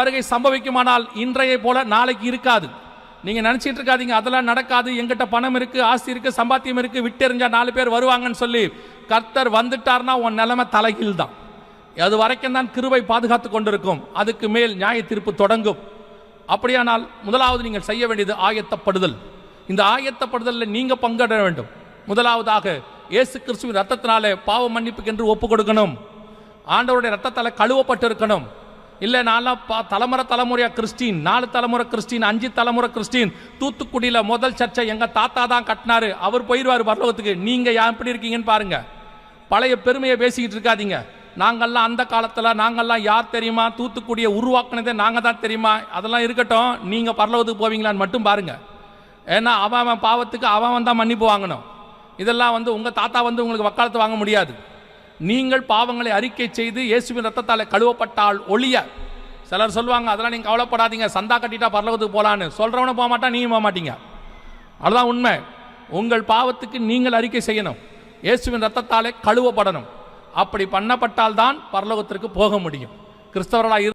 வருகை சம்பவிக்குமானால் இன்றைய போல நாளைக்கு இருக்காது. நீங்க நினைச்சிட்டு இருக்காதீங்க அதெல்லாம் நடக்காது. எங்கிட்ட பணம் இருக்கு ஆஸ்தி இருக்கு சம்பாத்தியம் இருக்கு விட்டெறிஞ்சா நாலு பேர் வருவாங்கன்னு சொல்லி கர்த்தர் வந்துட்டார்னா உன் நிலைமை தலைகீழ் தான் அது வரைக்கும் தான் கிருபை பாதுகாத்து கொண்டிருக்கும். அதுக்கு மேல் நியாய தீர்ப்பு தொடங்கும். அப்படியானால் முதலாவது நீங்கள் செய்ய வேண்டியது ஆயத்தப்படுதல். இந்த ஆயத்தப்படுதலில் நீங்க பங்கிட வேண்டும். முதலாவதாக இயேசு கிறிஸ்துவின் ரத்தத்தினாலே பாவ மன்னிப்புக்கு என்று ஒப்பு கொடுக்கணும். ஆண்டவருடைய ரத்தத்தால் கழுவப்பட்டு இருக்கணும் இல்லை நான்லாம் பா தலைமுறை தலைமுறையாக கிறிஸ்டின் நாலு தலைமுறை கிறிஸ்டின் அஞ்சு தலைமுறை கிறிஸ்டின். தூத்துக்குடியில் முதல் சர்ச்சை எங்கள் தாத்தா தான் கட்டினாரு. அவர் போயிடுவார் பரலோகத்துக்கு. நீங்கள் எப்படி இருக்கீங்கன்னு பாருங்க. பழைய பெருமையை பேசிக்கிட்டு இருக்காதீங்க. நாங்கள்லாம் அந்த காலத்தில் நாங்கள்லாம் யார் தெரியுமா? தூத்துக்குடியை உருவாக்குனதே நாங்கள் தான் தெரியுமா? அதெல்லாம் இருக்கட்டும். நீங்கள் பரலோகத்துக்கு போவீங்களான்னு மட்டும் பாருங்க. ஏன்னா அவன் அவன் பாவத்துக்கு அவன் அவன் தான் மன்னிப்பு வாங்கணும். இதெல்லாம் வந்து உங்கள் தாத்தா வந்து உங்களுக்கு வக்காலத்து வாங்க முடியாது. நீங்கள் பாவங்களை அறிக்கை செய்து இயேசுவின் ரத்தத்தால் கழுவப்பட்டால் ஒளிய சிலர் சொல்லுவாங்க அதெல்லாம் நீங்கள் கவலைப்படாதீங்க. சந்தா கட்டிட்டா பரலோகத்துக்கு போகலான்னு சொல்கிறவனும் போக மாட்டான் நீயும் போக மாட்டீங்க. அதுதான் உண்மை. உங்கள் பாவத்துக்கு நீங்கள் அறிக்கை செய்யணும். இயேசுவின் ரத்தத்தாலே கழுவப்படணும். அப்படி பண்ணப்பட்டால் தான் பரலோகத்திற்கு போக முடியும். கிறிஸ்தவர்களாக